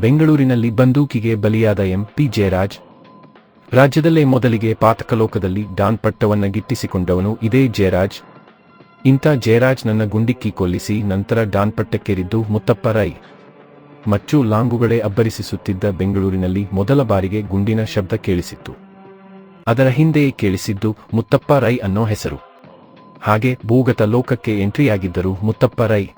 ಬೆಂಗಳೂರಿನಲ್ಲಿ ಬಂದೂಕಿಗೆ ಬಲಿಯಾದ M. P. Jayaraj. ರಾಜ್ಯದಲ್ಲೇ ಮೊದಲಿಗೆ ಪಾತಕಲೋಕದಲ್ಲಿ ಡಾನ್ ಪಟ್ಟವನ್ನ ಗಿಟ್ಟಿಸಿಕೊಂಡವನು ಇದೇ ಜಯರಾಜ್. ಇಂಥ ಜಯರಾಜ್ ನನ್ನ ಗುಂಡಿಕ್ಕಿ ಕೊಲ್ಲಿಸಿ ನಂತರ ಡಾನ್ ಪಟ್ಟಕ್ಕೇರಿದ್ದು ಮುತ್ತಪ್ಪ ರೈ. ಮಚ್ಚು ಲಾಂಗುಗಳೇ ಅಬ್ಬರಿಸಿಸುತ್ತಿದ್ದ ಬೆಂಗಳೂರಿನಲ್ಲಿ ಮೊದಲ ಬಾರಿಗೆ ಗುಂಡಿನ ಶಬ್ದ ಕೇಳಿಸಿತ್ತು. ಅದರ ಹಿಂದೆಯೇ ಕೇಳಿಸಿದ್ದು ಮುತ್ತಪ್ಪ ರೈ ಅನ್ನೋ ಹೆಸರು. ಹಾಗೆ ಭೂಗತ ಲೋಕಕ್ಕೆ ಎಂಟ್ರಿಯಾಗಿದ್ದರು ಮುತ್ತಪ್ಪ ರೈ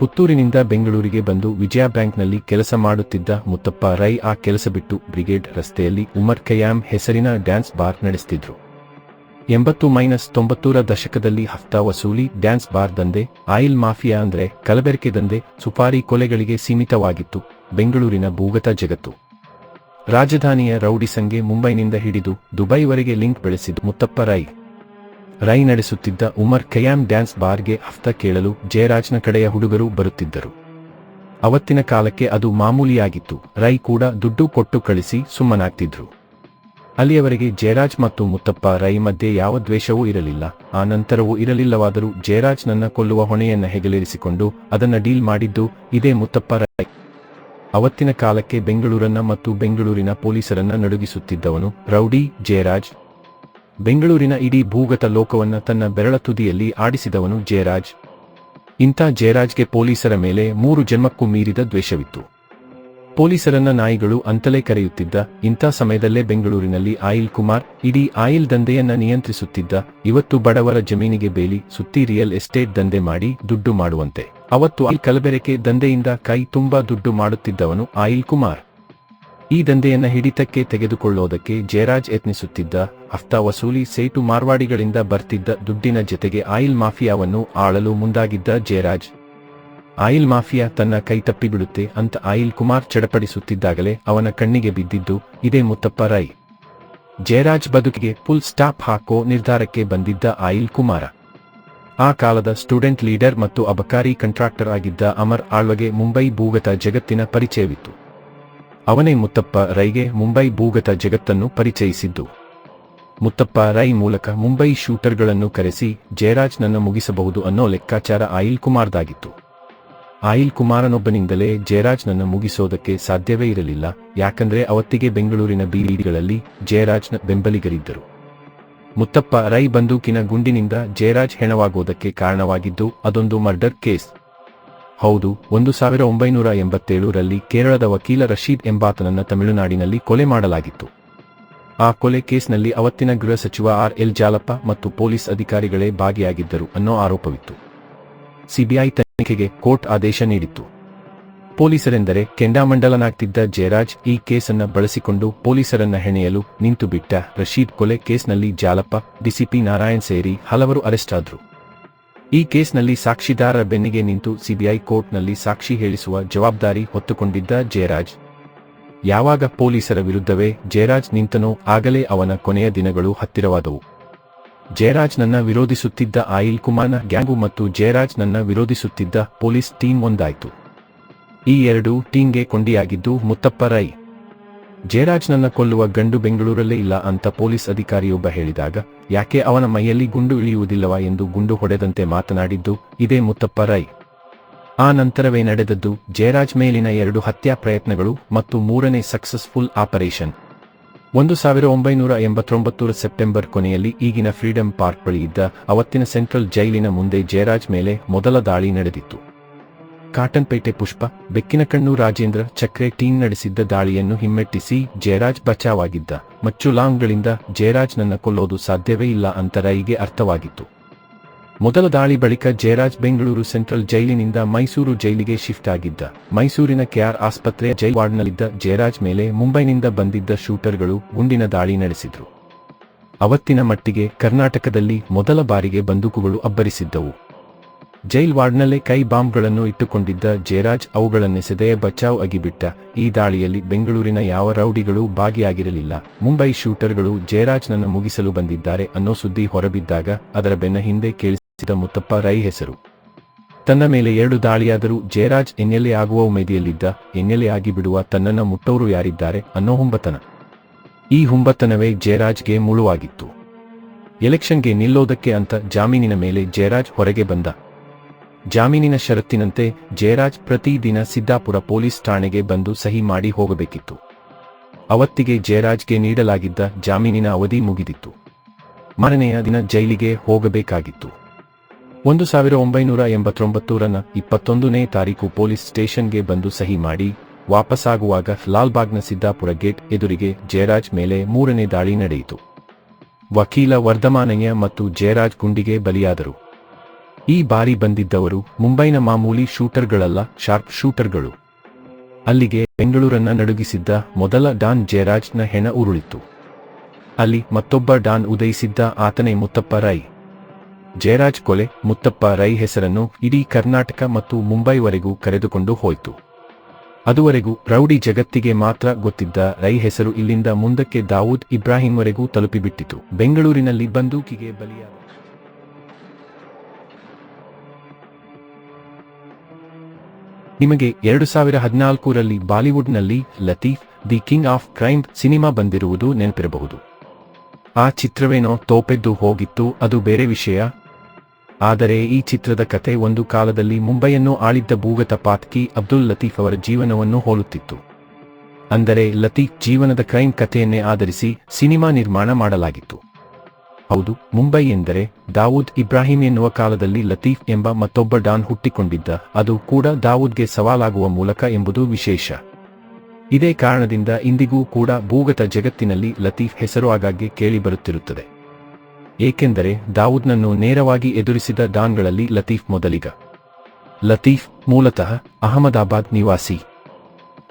ಪುತ್ತೂರಿನಿಂದ ಬೆಂಗಳೂರಿಗೆ ಬಂದು ವಿಜಯ ಬ್ಯಾಂಕ್ನಲ್ಲಿ ಕೆಲಸ ಮಾಡುತ್ತಿದ್ದ ಮುತ್ತಪ್ಪ ರೈ ಆ ಕೆಲಸ ಬಿಟ್ಟು ಬ್ರಿಗೇಡ್ ರಸ್ತೆಯಲ್ಲಿ ಉಮರ್ ಖಯಾಮ್ ಹೆಸರಿನ ಡ್ಯಾನ್ಸ್ ಬಾರ್ ನಡೆಸ್ತಿದ್ರು. ಎಂಬತ್ತು ಮೈನಸ್ ತೊಂಬತ್ತೂರ ದಶಕದಲ್ಲಿ ಹಫ್ತಾ ವಸೂಲಿ ಡ್ಯಾನ್ಸ್ ಬಾರ್ ದಂಧೆ, ಆಯಿಲ್ ಮಾಫಿಯಾ ಅಂದ್ರೆ ಕಲಬೆರಕೆ ದಂಧೆ, ಸುಪಾರಿ ಕೊಲೆಗಳಿಗೆ ಸೀಮಿತವಾಗಿತ್ತು ಬೆಂಗಳೂರಿನ ಭೂಗತ ಜಗತ್ತು. ರಾಜಧಾನಿಯ ರೌಡಿ ಸಂಘೆ ಮುಂಬೈನಿಂದ ಹಿಡಿದು ದುಬೈವರೆಗೆ ಲಿಂಕ್ ಬೆಳೆಸಿದ ಮುತ್ತಪ್ಪ ರೈ ರೈ ನಡೆಸುತ್ತಿದ್ದ ಉಮರ್ ಖಯಾಮ್ ಡ್ಯಾನ್ಸ್ ಬಾರ್ಗೆ ಹಫ್ತ ಕೇಳಲು ಜಯರಾಜ್ನ ಕಡೆಯ ಹುಡುಗರು ಬರುತ್ತಿದ್ದರು. ಅವತ್ತಿನ ಕಾಲಕ್ಕೆ ಅದು ಮಾಮೂಲಿಯಾಗಿತ್ತು. ರೈ ಕೂಡ ದುಡ್ಡು ಕೊಟ್ಟು ಕಳಿಸಿ ಸುಮ್ಮನಾಗ್ತಿದ್ರು. ಅಲ್ಲಿಯವರೆಗೆ ಜಯರಾಜ್ ಮತ್ತು ಮುತ್ತಪ್ಪ ರೈ ಮಧ್ಯೆ ಯಾವ ದ್ವೇಷವೂ ಇರಲಿಲ್ಲ. ಆ ನಂತರವೂ ಇರಲಿಲ್ಲವಾದರೂ ಜಯರಾಜ್ ನನ್ನ ಕೊಲ್ಲುವ ಹೊಣೆಯನ್ನ ಹೆಗಲೇರಿಸಿಕೊಂಡು ಅದನ್ನ ಡೀಲ್ ಮಾಡಿದ್ದು ಇದೇ ಮುತ್ತಪ್ಪ ರೈ. ಅವತ್ತಿನ ಕಾಲಕ್ಕೆ ಬೆಂಗಳೂರನ್ನ ಮತ್ತು ಬೆಂಗಳೂರಿನ ಪೊಲೀಸರನ್ನ ನಡುಗಿಸುತ್ತಿದ್ದವನು ರೌಡಿ ಜಯರಾಜ್. ಬೆಂಗಳೂರಿನ ಇಡೀ ಭೂಗತ ಲೋಕವನ್ನ ತನ್ನ ಬೆರಳ ತುದಿಯಲ್ಲಿ ಆಡಿಸಿದವನು ಜಯರಾಜ್. ಇಂಥ ಜಯರಾಜ್ಗೆ ಪೊಲೀಸರ ಮೇಲೆ ಮೂರು ಜನ್ಮಕ್ಕೂ ಮೀರಿದ ದ್ವೇಷವಿತ್ತು. ಪೊಲೀಸರನ್ನ ನಾಯಿಗಳು ಅಂತಲೇ ಕರೆಯುತ್ತಿದ್ದ ಇಂಥ ಸಮಯದಲ್ಲೇ ಬೆಂಗಳೂರಿನಲ್ಲಿ ಆಯಿಲ್ ಕುಮಾರ್, ಇಡೀ ಆಯಿಲ್ ದಂಧೆಯನ್ನ ನಿಯಂತ್ರಿಸುತ್ತಿದ್ದ ಇವತ್ತು ಬಡವರ ಜಮೀನಿಗೆ ಬೇಲಿ, ಸುತ್ತಿ ರಿಯಲ್ ಎಸ್ಟೇಟ್ ದಂಧೆ ಮಾಡಿ ದುಡ್ಡು ಮಾಡುವಂತೆ. ಅವತ್ತು ಆಯಿಲ್ ಕಲಬೆರಕೆ ದಂಧೆಯಿಂದ ಕೈ ತುಂಬಾ ದುಡ್ಡು ಮಾಡುತ್ತಿದ್ದವನು ಆಯಿಲ್ ಕುಮಾರ್. ಈ ದಂಧೆಯನ್ನ ಹಿಡಿತಕ್ಕೆ ತೆಗೆದುಕೊಳ್ಳೋದಕ್ಕೆ ಜಯರಾಜ್ ಯತ್ನಿಸುತ್ತಿದ್ದ ಹಫ್ತಾ ವಸೂಲಿ ಸೇಟು ಮಾರ್ವಾಡಿಗಳಿಂದ ಬರ್ತಿದ್ದ ದುಡ್ಡಿನ ಜತೆಗೆ ಆಯಿಲ್ ಮಾಫಿಯಾವನ್ನು ಆಳಲು ಮುಂದಾಗಿದ್ದ ಜಯರಾಜ್. ಆಯಿಲ್ ಮಾಫಿಯಾ ತನ್ನ ಕೈ ತಪ್ಪಿಬಿಡುತ್ತೆ ಅಂತ ಆಯಿಲ್ ಕುಮಾರ್ ಚಡಪಡಿಸುತ್ತಿದ್ದಾಗಲೇ ಅವನ ಕಣ್ಣಿಗೆ ಬಿದ್ದಿದ್ದು, ಇದೇ ಮುತ್ತಪ್ಪ ರೈ. ಜಯರಾಜ್ ಬದುಕಿಗೆ ಫುಲ್ ಸ್ಟಾಪ್ ಹಾಕೋ ನಿರ್ಧಾರಕ್ಕೆ ಬಂದಿದ್ದ ಆಯಿಲ್ ಕುಮಾರ. ಆ ಕಾಲದ ಸ್ಟೂಡೆಂಟ್ ಲೀಡರ್ ಮತ್ತು ಅಬಕಾರಿ ಕಾಂಟ್ರಾಕ್ಟರ್ ಆಗಿದ್ದ ಅಮರ್ ಆಳ್ವಗೆ ಮುಂಬೈ ಭೂಗತ ಜಗತ್ತಿನ ಪರಿಚಯವಿತ್ತು. ಅವನೇ ಮುತ್ತಪ್ಪ ರೈಗೆ ಮುಂಬೈ ಭೂಗತ ಜಗತ್ತನ್ನು ಪರಿಚಯಿಸಿದ್ದು. ಮುತ್ತಪ್ಪ ರೈ ಮೂಲಕ ಮುಂಬೈ ಶೂಟರ್ಗಳನ್ನು ಕರೆಸಿ, ಜಯರಾಜ್ ನನ್ನ ಮುಗಿಸಬಹುದು ಅನ್ನೋ ಲೆಕ್ಕಾಚಾರ ಆಯಿಲ್ ಕುಮಾರ್ದಾಗಿತ್ತು ಆಯಿಲ್ ಕುಮಾರನೊಬ್ಬನಿಂದಲೇ ಜಯರಾಜ್ ನನ್ನ ಮುಗಿಸೋದಕ್ಕೆ ಸಾಧ್ಯವೇ ಇರಲಿಲ್ಲ, ಯಾಕಂದ್ರೆ ಅವತ್ತಿಗೆ ಬೆಂಗಳೂರಿನ ಬೀದಿಗಳಲ್ಲಿ ಜಯರಾಜ್ನ ಬೆಂಬಲಿಗರಿದ್ದರು. ಮುತ್ತಪ್ಪ ರೈ ಬಂದೂಕಿನ ಗುಂಡಿನಿಂದ ಜಯರಾಜ್ ಹೆಣವಾಗೋದಕ್ಕೆ ಕಾರಣವಾಗಿದ್ದು, ಅದೊಂದು ಮರ್ಡರ್ ಕೇಸ್. ಹೌದು, ಒಂದು ಸಾವಿರ ಒಂಬೈನೂರ ಎಂಬತ್ತೇಳರಲ್ಲಿ ಕೇರಳದ ವಕೀಲ ರಶೀದ್ ಎಂಬಾತನನ್ನು ತಮಿಳುನಾಡಿನಲ್ಲಿ ಕೊಲೆ ಮಾಡಲಾಗಿತ್ತು. ಆ ಕೊಲೆ ಕೇಸ್ನಲ್ಲಿ ಅವತ್ತಿನ ಗೃಹ ಸಚಿವ ಆರ್ ಎಲ್ ಜಾಲಪ್ಪ ಮತ್ತು ಪೊಲೀಸ್ ಅಧಿಕಾರಿಗಳೇ ಭಾಗಿಯಾಗಿದ್ದರು ಅನ್ನೋ ಆರೋಪವಿತ್ತು. ಸಿಬಿಐ ತನಿಖೆಗೆ ಕೋರ್ಟ್ ಆದೇಶ ನೀಡಿತ್ತು. ಪೊಲೀಸರೆಂದರೆ ಕೆಂಡಾಮಂಡಲನಾಗ್ತಿದ್ದ ಜಯರಾಜ್ ಈ ಕೇಸನ್ನ ಬಳಸಿಕೊಂಡು ಪೊಲೀಸರನ್ನ ಹೆಣೆಯಲು ನಿಂತುಬಿಟ್ಟ ರಶೀದ್ ಕೊಲೆ ಕೇಸ್ನಲ್ಲಿ ಜಾಲಪ್ಪ ಡಿಸಿಪಿ ನಾರಾಯಣ್ ಸೇರಿ ಹಲವರು ಅರೆಸ್ಟ್ ಆದ್ರು ಈ ಕೇಸ್ನಲ್ಲಿ ಸಾಕ್ಷಿದಾರರ ಬೆನ್ನಿಗೆ ನಿಂತು ಸಿಬಿಐ ಕೋರ್ಟ್ನಲ್ಲಿ ಸಾಕ್ಷಿ ಹೇಳಿಸುವ ಜವಾಬ್ದಾರಿ ಹೊತ್ತುಕೊಂಡಿದ್ದ ಜಯರಾಜ್. ಯಾವಾಗ ಪೊಲೀಸರ ವಿರುದ್ಧವೇ ಜಯರಾಜ್ ನಿಂತನೋ ಆಗಲೇ ಅವನ ಕೊನೆಯ ದಿನಗಳು ಹತ್ತಿರವಾದವು. ಜಯರಾಜ್ ನನ್ನ ವಿರೋಧಿಸುತ್ತಿದ್ದ ಆಯಿಲ್ ಕುಮಾರ್ನ ಗ್ಯಾಂಗು ಮತ್ತು ಜಯರಾಜ್ ನನ್ನ ವಿರೋಧಿಸುತ್ತಿದ್ದ ಪೊಲೀಸ್ ಟೀಮ್ ಒಂದಾಯಿತು. ಈ ಎರಡೂ ಟೀಮ್ಗೆ ಕೊಂಡಿಯಾಗಿದ್ದು ಮುತ್ತಪ್ಪ ರೈ. ಜಯರಾಜ್ ನನ್ನ ಕೊಲ್ಲುವ ಗಂಡು ಬೆಂಗಳೂರಲ್ಲೇ ಇಲ್ಲ ಅಂತ ಪೊಲೀಸ್ ಅಧಿಕಾರಿಯೊಬ್ಬ ಹೇಳಿದಾಗ, ಯಾಕೆ ಅವನ ಮೈಯಲ್ಲಿ ಗುಂಡು ಇಳಿಯುವುದಿಲ್ಲವಾ? ಎಂದು ಗುಂಡು ಹೊಡೆದಂತೆ ಮಾತನಾಡಿದ್ದು, ಇದೇ ಮುತ್ತಪ್ಪ ರೈ. ಆ ನಂತರವೇ ನಡೆದದ್ದು ಜಯರಾಜ್ ಮೇಲಿನ ಎರಡು ಹತ್ಯಾ ಪ್ರಯತ್ನಗಳು ಮತ್ತು ಮೂರನೇ ಸಕ್ಸಸ್ಫುಲ್ ಆಪರೇಷನ್. ಒಂದು ಸಾವಿರ ಒಂಬೈನೂರ ಎಂಬತ್ತೊಂಬತ್ತರ ಸೆಪ್ಟೆಂಬರ್ ಕೊನೆಯಲ್ಲಿ ಈಗಿನ ಫ್ರೀಡಂ ಪಾರ್ಕ್ ಬಳಿ ಇದ್ದ ಅವತ್ತಿನ ಸೆಂಟ್ರಲ್ ಜೈಲಿನ ಮುಂದೆ ಜಯರಾಜ್ ಮೇಲೆ ಮೊದಲ ದಾಳಿ ನಡೆದಿತ್ತು. ಕಾಟನ್ಪೇಟೆ ಪುಷ್ಪ, ಬೆಕ್ಕಿನಕಣ್ಣು ರಾಜೇಂದ್ರ ಚಕ್ರೆ ಟೀಂ ನಡೆಸಿದ್ದ ದಾಳಿಯನ್ನು ಹಿಮ್ಮೆಟ್ಟಿಸಿ ಜಯರಾಜ್ ಬಚಾವಾಗಿದ್ದ. ಮಚ್ಚು ಲಾಂಗ್ಗಳಿಂದ ಜಯರಾಜ್ ನನ್ನ ಕೊಲ್ಲೋದು ಸಾಧ್ಯವೇ ಇಲ್ಲ ಅಂತ ರೈಗೆ ಅರ್ಥವಾಗಿತ್ತು. ಮೊದಲ ದಾಳಿ ಬಳಿಕ ಜಯರಾಜ್ ಬೆಂಗಳೂರು ಸೆಂಟ್ರಲ್ ಜೈಲಿನಿಂದ ಮೈಸೂರು ಜೈಲಿಗೆ ಶಿಫ್ಟ್ ಆಗಿದ್ದ. ಮೈಸೂರಿನ ಕೆಆರ್ ಆಸ್ಪತ್ರೆಯ ಜೈಲ್ ವಾರ್ಡ್ನಲ್ಲಿದ್ದ ಜಯರಾಜ್ ಮೇಲೆ ಮುಂಬೈನಿಂದ ಬಂದಿದ್ದ ಶೂಟರ್ಗಳು ಗುಂಡಿನ ದಾಳಿ ನಡೆಸಿದ್ರು. ಅವತ್ತಿನ ಮಟ್ಟಿಗೆ ಕರ್ನಾಟಕದಲ್ಲಿ ಮೊದಲ ಬಾರಿಗೆ ಬಂದೂಕುಗಳು ಅಬ್ಬರಿಸಿದ್ದವು. ಜೈಲ್ ವಾರ್ಡ್ನಲ್ಲೇ ಕೈ ಬಾಂಬ್ಗಳನ್ನು ಇಟ್ಟುಕೊಂಡಿದ್ದ ಜಯರಾಜ್ ಅವುಗಳನ್ನೆಸೆದೇ ಬಚಾವ್ ಅಗಿಬಿಟ್ಟ ಈ ದಾಳಿಯಲ್ಲಿ ಬೆಂಗಳೂರಿನ ಯಾವ ರೌಡಿಗಳೂ ಭಾಗಿಯಾಗಿರಲಿಲ್ಲ. ಮುಂಬೈ ಶೂಟರ್ಗಳು ಜಯರಾಜ್ನನ್ನು ಮುಗಿಸಲು ಬಂದಿದ್ದಾರೆ ಅನ್ನೋ ಸುದ್ದಿ ಹೊರಬಿದ್ದಾಗ ಅದರ ಬೆನ್ನ ಹಿಂದೆ ಕೇಳಿಸಿದ ಮುತ್ತಪ್ಪ ರೈ ಹೆಸರು. ತನ್ನ ಮೇಲೆ ಎರಡು ದಾಳಿಯಾದರೂ ಜಯರಾಜ್ ಎನ್ನೆಲೆ ಆಗುವ ಉಮೇದಿಯಲ್ಲಿದ್ದ ಎನ್ನೆಲೆ ಆಗಿಬಿಡುವ ತನ್ನನ್ನ ಮುಟ್ಟೋರು ಯಾರಿದ್ದಾರೆ ಅನ್ನೋ ಹುಂಬತನ. ಈ ಹುಂಬತನವೇ ಜಯರಾಜ್ಗೆ ಮುಳುವಾಗಿತ್ತು. ಎಲೆಕ್ಷನ್ಗೆ ನಿಲ್ಲೋದಕ್ಕೆ ಅಂತ ಜಾಮೀನಿನ ಮೇಲೆ ಜಯರಾಜ್ ಹೊರಗೆ ಬಂದ. ಜಾಮೀನಿನ ಷರತ್ತಿನಂತೆ ಜಯರಾಜ್ ಪ್ರತಿದಿನ ಸಿದ್ದಾಪುರ ಪೊಲೀಸ್ ಠಾಣೆಗೆ ಬಂದು ಸಹಿ ಮಾಡಿ ಹೋಗಬೇಕಿತ್ತು. ಅವತ್ತಿಗೆ ಜಯರಾಜ್ಗೆ ನೀಡಲಾಗಿದ್ದ ಜಾಮೀನಿನ ಅವಧಿ ಮುಗಿದಿತ್ತು. ಮರನೆಯ ದಿನ ಜೈಲಿಗೆ ಹೋಗಬೇಕಾಗಿತ್ತು. ಒಂದು ಸಾವಿರ ಒಂಬೈನೂರ ಎಂಬತ್ತೊಂಬತ್ತೂರನ ಇಪ್ಪತ್ತೊಂದನೇ ತಾರೀಕು ಪೊಲೀಸ್ ಸ್ಟೇಷನ್ಗೆ ಬಂದು ಸಹಿ ಮಾಡಿ ವಾಪಸ್ಸಾಗುವಾಗ ಲಾಲ್ಬಾಗ್ನ ಸಿದ್ದಾಪುರ ಗೇಟ್ ಎದುರಿಗೆ ಜಯರಾಜ್ ಮೇಲೆ ಮೂರನೇ ದಾಳಿ ನಡೆಯಿತು. ವಕೀಲ ವರ್ಧಮಾನಯ್ಯ ಮತ್ತು ಜಯರಾಜ್ ಗುಂಡಿಗೆ ಬಲಿಯಾದರು. ಈ ಬಾರಿ ಬಂದಿದ್ದವರು ಮುಂಬೈನ ಮಾಮೂಲಿ ಶೂಟರ್ಗಳಲ್ಲ, ಶಾರ್ಪ್ ಶೂಟರ್ಗಳು. ಅಲ್ಲಿಗೆ ಬೆಂಗಳೂರನ್ನ ನಡುಗಿಸಿದ್ದ ಮೊದಲ ಡಾನ್ ಜಯರಾಜ್ನ ಹೆಣ ಉರುಳಿತು ಅಲ್ಲಿ ಮತ್ತೊಬ್ಬ ಡಾನ್ ಉದಯಿಸಿದ್ದ ಆತನೇ ಮುತ್ತಪ್ಪ ರೈ. ಜಯರಾಜ್ ಕೊಲೆ, ಮುತ್ತಪ್ಪ ರೈ ಹೆಸರನ್ನು ಇಡೀ ಕರ್ನಾಟಕ ಮತ್ತು ಮುಂಬೈವರೆಗೂ ಕರೆದುಕೊಂಡು ಹೋಯಿತು. ಅದುವರೆಗೂ ರೌಡಿ ಜಗತ್ತಿಗೆ ಮಾತ್ರ ಗೊತ್ತಿದ್ದ ರೈ ಹೆಸರು ಇಲ್ಲಿಂದ ಮುಂದಕ್ಕೆ ದಾವೂದ್ ಇಬ್ರಾಹಿಂವರೆಗೂ ತಲುಪಿಬಿಟ್ಟಿತು. ಬೆಂಗಳೂರಿನಲ್ಲಿ ಬಂದೂಕಿಗೆ ಬಲಿಯಾದ ನಿಮಗೆ ಎರಡು ಸಾವಿರ ಹದಿನಾಲ್ಕರಲ್ಲಿ ಬಾಲಿವುಡ್ನಲ್ಲಿ Latif, the king of crime cinema ಬಂದಿರುವುದು ನೆನಪಿರಬಹುದು. ಆ ಚಿತ್ರವೇನೋ ತೋಪೆದ್ದು ಹೋಗಿತ್ತು, ಅದು ಬೇರೆ ವಿಷಯ. ಆದರೆ ಈ ಚಿತ್ರದ ಕತೆ ಒಂದು ಕಾಲದಲ್ಲಿ ಮುಂಬೈಯನ್ನು ಆಳಿದ್ದ ಭೂಗತ ಪಾತ್ಕಿ ಅಬ್ದುಲ್ ಲತೀಫ್ ಅವರ ಜೀವನವನ್ನು ಹೋಲುತ್ತಿತ್ತು. ಅಂದರೆ ಲತೀಫ್ ಜೀವನದ ಕ್ರೈಮ್ ಕಥೆಯನ್ನೇ ಆಧರಿಸಿ ಸಿನಿಮಾ ನಿರ್ಮಾಣ ಮಾಡಲಾಗಿತ್ತು. ಹೌದು, ಮುಂಬೈ ಎಂದರೆ ದಾವೂದ್ ಇಬ್ರಾಹಿಂ ಎನ್ನುವ ಕಾಲದಲ್ಲಿ ಲತೀಫ್ ಎಂಬ ಮತ್ತೊಬ್ಬ ಡಾನ್ ಹುಟ್ಟಿಕೊಂಡಿದ್ದ, ಅದು ಕೂಡ ದಾವೂದ್ಗೆ ಸವಾಲಾಗುವ ಮೂಲಕ ಎಂಬುದು ವಿಶೇಷ. ಇದೇ ಕಾರಣದಿಂದ ಇಂದಿಗೂ ಕೂಡ ಭೂಗತ ಜಗತ್ತಿನಲ್ಲಿ ಲತೀಫ್ ಹೆಸರು ಆಗಾಗ್ಗೆ ಕೇಳಿಬರುತ್ತಿರುತ್ತದೆ. ಏಕೆಂದರೆ ದಾವೂದ್ನನ್ನು ನೇರವಾಗಿ ಎದುರಿಸಿದ ಡಾನ್ಗಳಲ್ಲಿ ಲತೀಫ್ ಮೊದಲಿಗ. ಲತೀಫ್ ಮೂಲತಃ ಅಹಮದಾಬಾದ್ ನಿವಾಸಿ.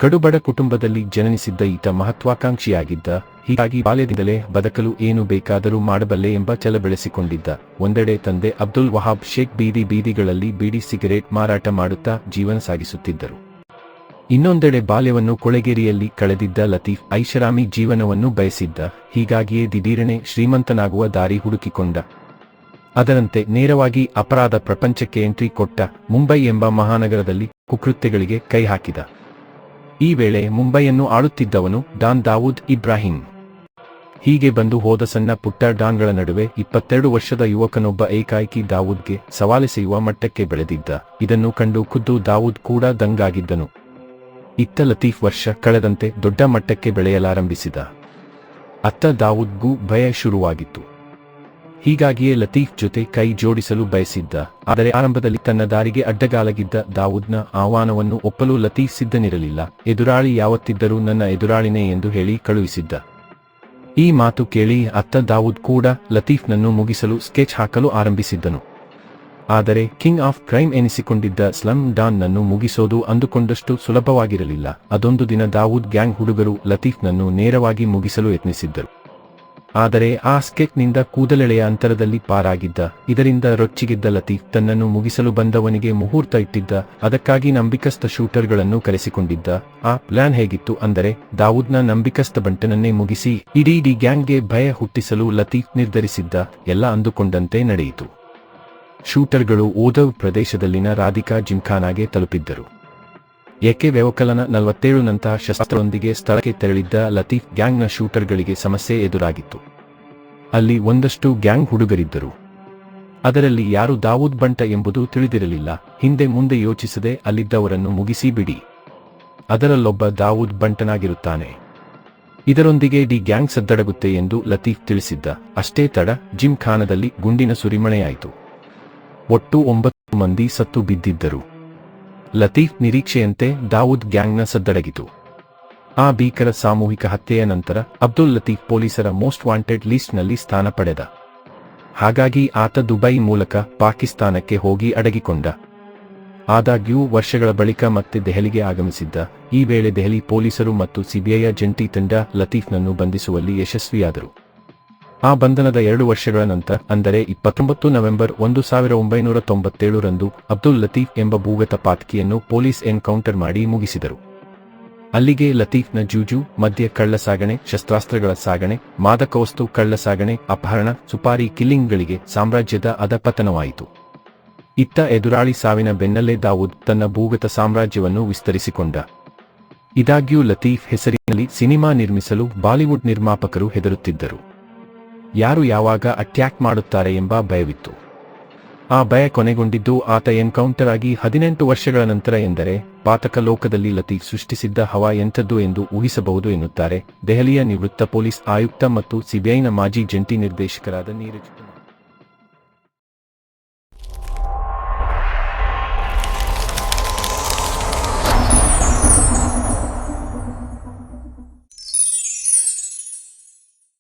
ಕಡುಬಡ ಕುಟುಂಬದಲ್ಲಿ ಜನನಿಸಿದ್ದ ಈತ ಮಹತ್ವಾಕಾಂಕ್ಷಿಯಾಗಿದ್ದ. ಹೀಗಾಗಿ ಬಾಲ್ಯದಿಂದಲೇ ಬದಕಲು ಏನು ಬೇಕಾದರೂ ಮಾಡಬಲ್ಲೆ ಎಂಬ ಛಲ ಬೆಳೆಸಿಕೊಂಡಿದ್ದ. ಒಂದೆಡೆ ತಂದೆ ಅಬ್ದುಲ್ ವಹಾಬ್ ಶೇಖ್ ಬೀದಿ ಬೀದಿಗಳಲ್ಲಿ ಬೀಡಿ ಸಿಗರೇಟ್ ಮಾರಾಟ ಮಾಡುತ್ತಾ ಜೀವನ ಸಾಗಿಸುತ್ತಿದ್ದರು. ಇನ್ನೊಂದೆಡೆ ಬಾಲ್ಯವನ್ನು ಕೊಳೆಗೇರಿಯಲ್ಲಿ ಕಳೆದಿದ್ದ ಲತೀಫ್ ಐಷಾರಾಮಿ ಜೀವನವನ್ನು ಬಯಸಿದ್ದ. ಹೀಗಾಗಿಯೇ ದಿಢೀರನೆ ಶ್ರೀಮಂತನಾಗುವ ದಾರಿ ಹುಡುಕಿಕೊಂಡ. ಅದರಂತೆ ನೇರವಾಗಿ ಅಪರಾಧ ಪ್ರಪಂಚಕ್ಕೆ ಎಂಟ್ರಿ ಕೊಟ್ಟ. ಮುಂಬೈ ಎಂಬ ಮಹಾನಗರದಲ್ಲಿ ಕುಕೃತ್ಯಗಳಿಗೆ ಕೈ ಹಾಕಿದ. ಈ ವೇಳೆ ಮುಂಬೈಯನ್ನು ಆಳುತ್ತಿದ್ದವನು ಡಾನ್ ದಾವೂದ್ ಇಬ್ರಾಹಿಂ. ಹೀಗೆ ಬಂದು ಹೋದ ಸಣ್ಣ ಪುಟ್ಟ ಡಾನ್ಗಳ ನಡುವೆ ಇಪ್ಪತ್ತೆರಡು ವರ್ಷದ ಯುವಕನೊಬ್ಬ ಏಕಾಏಕಿ ದಾವೂದ್ಗೆ ಸವಾಲೆಸೆಯುವ ಮಟ್ಟಕ್ಕೆ ಬೆಳೆದಿದ್ದ. ಇದನ್ನು ಕಂಡು ಖುದ್ದು ದಾವೂದ್ ಕೂಡ ದಂಗಾಗಿದ್ದನು. ಇತ್ತ ಲತೀಫ್ ವರ್ಷ ಕಳೆದಂತೆ ದೊಡ್ಡ ಮಟ್ಟಕ್ಕೆ ಬೆಳೆಯಲಾರಂಭಿಸಿದ. ಅತ್ತ ದಾವೂದ್ಗೂ ಭಯ ಶುರುವಾಗಿತ್ತು. ಹೀಗಾಗಿಯೇ ಲತೀಫ್ ಜೊತೆ ಕೈ ಜೋಡಿಸಲು ಬಯಸಿದ್ದ, ಆದರೆ ಆರಂಭದಲ್ಲಿ ತನ್ನ ದಾರಿಗೆ ಅಡ್ಡಗಾಲಗಿದ್ದ ದಾವೂದ್ನ ಆಹ್ವಾನವನ್ನು ಒಪ್ಪಲು ಲತೀಫ್ ಸಿದ್ಧನಿರಲಿಲ್ಲ. ಎದುರಾಳಿ ಯಾವತ್ತಿದ್ದರೂ ನನ್ನ ಎದುರಾಳಿನೇ ಎಂದು ಹೇಳಿ ಕಳುಹಿಸಿದ್ದ. ಈ ಮಾತು ಕೇಳಿ ಅತ್ತ ದಾವೂದ್ ಕೂಡ ಲತೀಫ್ನನ್ನು ಮುಗಿಸಲು ಸ್ಕೆಚ್ ಹಾಕಲು ಆರಂಭಿಸಿದ್ದನು. ಆದರೆ ಕಿಂಗ್ ಆಫ್ ಕ್ರೈಮ್ ಎನಿಸಿಕೊಂಡಿದ್ದ ಸ್ಲಮ್ ಡಾನ್ನನ್ನು ಮುಗಿಸೋದು ಅಂದುಕೊಂಡಷ್ಟು ಸುಲಭವಾಗಿರಲಿಲ್ಲ. ಅದೊಂದು ದಿನ ದಾವೂದ್ ಗ್ಯಾಂಗ್ ಹುಡುಗರು ಲತೀಫ್ನನ್ನು ನೇರವಾಗಿ ಮುಗಿಸಲು ಯತ್ನಿಸಿದ್ದರು. ಆದರೆ ಆ ಸ್ಕೆಟ್ನಿಂದ ಕೂದಲೆಳೆಯ ಅಂತರದಲ್ಲಿ ಪಾರಾಗಿದ್ದ, ಇದರಿಂದ ರೊಚ್ಚಿಗಿದ್ದ ಲತೀಫ್ ತನ್ನನ್ನು ಮುಗಿಸಲು ಬಂದವನಿಗೆ ಮುಹೂರ್ತ ಇಟ್ಟಿದ್ದ, ಅದಕ್ಕಾಗಿ ನಂಬಿಕಸ್ಥ ಶೂಟರ್ಗಳನ್ನು ಕರೆಸಿಕೊಂಡಿದ್ದ. ಆ ಪ್ಲಾನ್ ಹೇಗಿತ್ತು ಅಂದರೆ, ದಾವೂದ್ನ ನಂಬಿಕಸ್ಥ ಬಂಟನನ್ನೇ ಮುಗಿಸಿ ಇಡೀ ಡಿ ಗ್ಯಾಂಗ್ಗೆ ಭಯ ಹುಟ್ಟಿಸಲು ಲತೀಫ್ ನಿರ್ಧರಿಸಿದ್ದ, ಎಲ್ಲ ಅಂದುಕೊಂಡಂತೆ ನಡೆಯಿತು. ಶೂಟರ್ಗಳು ಓದವ್ ಪ್ರದೇಶದಲ್ಲಿನ ರಾಧಿಕಾ ಜಿಮ್ಖಾನಾಗೆ ತಲುಪಿದ್ದರು. ಎಕೆ ವ್ಯವಕಲನ ನಲವತ್ತೇಳು ನಂತಹ ಶಸ್ತ್ರದೊಂದಿಗೆ ಸ್ಥಳಕ್ಕೆ ತೆರಳಿದ್ದ ಲತೀಫ್ ಗ್ಯಾಂಗ್ನ ಶೂಟರ್ಗಳಿಗೆ ಸಮಸ್ಯೆ ಎದುರಾಗಿತ್ತು. ಅಲ್ಲಿ ಒಂದಷ್ಟು ಗ್ಯಾಂಗ್ ಹುಡುಗರಿದ್ದರು. ಅದರಲ್ಲಿ ಯಾರು ದಾವೂದ್ ಬಂಟ ಎಂಬುದು ತಿಳಿದಿರಲಿಲ್ಲ. ಹಿಂದೆ ಮುಂದೆ ಯೋಚಿಸದೆ ಅಲ್ಲಿದ್ದವರನ್ನು ಮುಗಿಸಿ ಬಿಡಿ. ಅದರಲ್ಲೊಬ್ಬ ದಾವೂದ್ ಬಂಟನಾಗಿರುತ್ತಾನೆ. ಇದರೊಂದಿಗೆ ಡಿ ಗ್ಯಾಂಗ್ ಸದ್ದಡಗುತ್ತೆ ಎಂದು ಲತೀಫ್ ತಿಳಿಸಿದ್ದ. ಅಷ್ಟೇ ತಡ, ಜಿಮ್ ಖಾನದಲ್ಲಿ ಗುಂಡಿನ ಸುರಿಮಳೆಯಾಯಿತು. ಒಟ್ಟು ಒಂಬತ್ತು ಮಂದಿ ಸತ್ತು ಬಿದ್ದಿದ್ದರು. ಲತೀಫ್ ನಿರೀಕ್ಷೆಯಂತೆ ದಾವೂದ್ ಗ್ಯಾಂಗ್ನ ಸದ್ದಡಗಿತು. ಆ ಭೀಕರ ಸಾಮೂಹಿಕ ಹತ್ಯೆಯ ನಂತರ ಅಬ್ದುಲ್ ಲತೀಫ್ ಪೊಲೀಸರ ಮೋಸ್ಟ್ ವಾಂಟೆಡ್ ಲಿಸ್ಟ್ನಲ್ಲಿ ಸ್ಥಾನ ಪಡೆದ. ಹಾಗಾಗಿ ಆತ ದುಬೈ ಮೂಲಕ ಪಾಕಿಸ್ತಾನಕ್ಕೆ ಹೋಗಿ ಅಡಗಿಕೊಂಡ. ಆದಾಗ್ಯೂ ವರ್ಷಗಳ ಬಳಿಕ ಮತ್ತೆ ದೆಹಲಿಗೆ ಆಗಮಿಸಿದ್ದ ಈ ವೇಳೆ ದೆಹಲಿ ಪೊಲೀಸರು ಮತ್ತು ಸಿಬಿಐಯ ಜಂಟಿ ತಂಡ ಲತೀಫ್ನನ್ನು ಬಂಧಿಸುವಲ್ಲಿ ಯಶಸ್ವಿಯಾದರು. ಆ ಬಂಧನದ ಎರಡು ವರ್ಷಗಳ ನಂತರ, ಅಂದರೆ ಇಪ್ಪತ್ತೊಂಬತ್ತು ನವೆಂಬರ್ ಒಂದು ಸಾವಿರ ಒಂಬೈನೂರ ತೊಂಬತ್ತೇಳರಂದು, ಅಬ್ದುಲ್ ಲತೀಫ್ ಎಂಬ ಭೂಗತ ಪಾತಕಿಯನ್ನು ಪೊಲೀಸ್ ಎನ್ಕೌಂಟರ್ ಮಾಡಿ ಮುಗಿಸಿದರು. ಅಲ್ಲಿಗೆ ಲತೀಫ್ನ ಜೂಜು, ಮದ್ಯ ಕಳ್ಳ ಸಾಗಣೆ, ಶಸ್ತ್ರಾಸ್ತ್ರಗಳ ಸಾಗಣೆ, ಮಾದಕ ವಸ್ತು ಕಳ್ಳ ಸಾಗಣೆ, ಅಪಹರಣ, ಸುಪಾರಿ ಕಿಲ್ಲಿಂಗ್ಗಳಿಗೆ ಸಾಮ್ರಾಜ್ಯದ ಅಧಪತನವಾಯಿತು. ಇತ್ತ ಎದುರಾಳಿ ಸಾವಿನ ಬೆನ್ನಲ್ಲೇ ದಾವೂದ್ ತನ್ನ ಭೂಗತ ಸಾಮ್ರಾಜ್ಯವನ್ನು ವಿಸ್ತರಿಸಿಕೊಂಡ. ಇದಾಗ್ಯೂ ಲತೀಫ್ ಹೆಸರಿನಲ್ಲಿ ಸಿನಿಮಾ ನಿರ್ಮಿಸಲು ಬಾಲಿವುಡ್ ನಿರ್ಮಾಪಕರು ಹೆದರುತ್ತಿದ್ದರು. ಯಾರು ಯಾವಾಗ ಅಟ್ಯಾಕ್ ಮಾಡುತ್ತಾರೆ ಎಂಬ ಭಯವಿತ್ತು. ಆ ಭಯ ಕೊನೆಗೊಂಡಿದ್ದು ಆತ ಎನ್ಕೌಂಟರ್ ಆಗಿ ಹದಿನೆಂಟು ವರ್ಷಗಳ ನಂತರ ಎಂದರೆ, ಪಾತಕ ಲೋಕದಲ್ಲಿ ಲತೀಫ್ ಸೃಷ್ಟಿಸಿದ್ದ ಹವಾ ಎಂಥದ್ದು ಎಂದು ಊಹಿಸಬಹುದು ಎನ್ನುತ್ತಾರೆ, ದೆಹಲಿಯ ನಿವೃತ್ತ ಪೊಲೀಸ್ ಆಯುಕ್ತ ಮತ್ತು ಸಿಬಿಐನ ಮಾಜಿ ಜಂಟಿ ನಿರ್ದೇಶಕರಾದ ನೀರಜ್